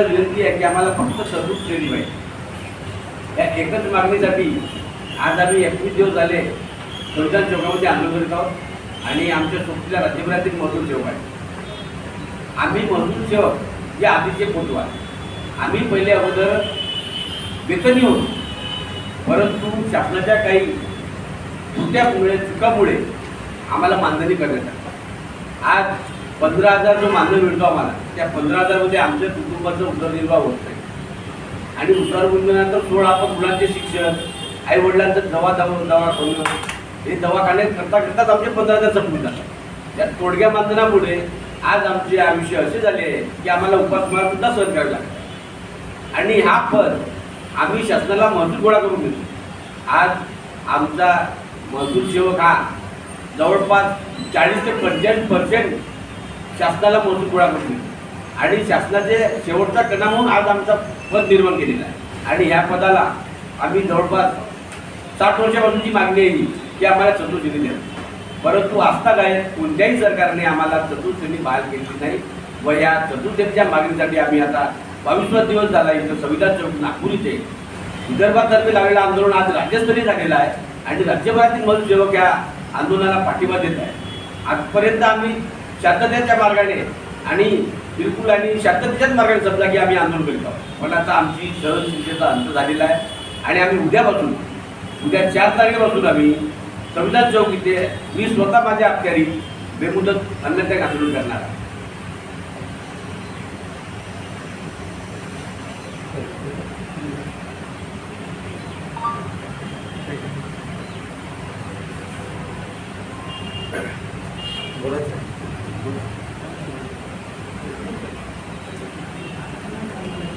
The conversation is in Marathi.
विनंती आहे की आम्हाला फक्त सदृश श्रेणी पाहिजे. या एकच मागणीसाठी आज आम्ही एकवीस दिवस झाले संविधान चौकामध्ये आंदोलन करीत आहोत आणि आमच्या सोबतीला राज्यभरातील महसूल सेवक आहे आम्ही महसूल सेवक हे आधीचे फोटो आहे आम्ही पहिले अगोदर वेतनी होतो. परंतु शासनाच्या काही चुक्यामुळे चुकामुळे आम्हाला मानधनी करण्यात आली. आज पंधरा हजार जो मान्य मिळतो आम्हाला त्या पंधरा हजारमध्ये आमच्या कुटुंबाचं उदरनिर्वाह होत नाही आणि उदरनिर्वाहानंतर सोळा आपण मुलांचे शिक्षण आई वडिलांचं दवा दवा दवा करणं हे दवाखान्यात करता करताच आमचे पंधरा हजार संपून जातात. त्या तोडक्या बांधनामुळे आज आमचे आयुष्य असे झाले आहे की आम्हाला उपासमार सुद्धा सहन करायला लागतो आणि हा पद आम्ही शासनाला महसूल गोळा करून देतो. आज आमचा महसूल सेवक हा जवळपास चाळीस ते पंच्याऐंशी पर्सेंट शासनाला महसूल गोळा करून आणि शासनाचे शेवटचा कणा म्हणून आज आमचा पद निर्माण केलेला आहे. आणि ह्या पदाला आम्ही जवळपास साठ वर्षापासूनची मागणी आहे ती की आम्हाला चतुर्श्रेणी आहे परंतु आजतागायत कोणत्याही सरकारने आम्हाला चतुर्श्रेणी बहाल केली नाही व या चतुर्श्रेणीच्या मागणीसाठी आम्ही आता बावीसवा दिवस झाला इथं संविधान चौक नागपूर इथे. विदर्भातर्फे लागलेलं आंदोलन आज राज्यस्तरीय झालेलं आहे. आणि राज्यभरातील मधुसेवक या आंदोलनाला पाठिंबा देत आहे आजपर्यंत आम्ही शांततेच्या मार्गाने आणि बिलकुल आणि शांततेच्याच मार्गाने समजा की आम्ही आंदोलन करीत आहोत. पण आता आमची सहनशीलतेचा अंत झालेला आहे आणि आम्ही उद्यापासून उद्या चार तारखेपासून आम्ही संविधान चौक इथे मी स्वतः माझ्या अखत्यारी बेमुदत अन्नत्याग आंदोलन करणार आहे. बोला Thank you.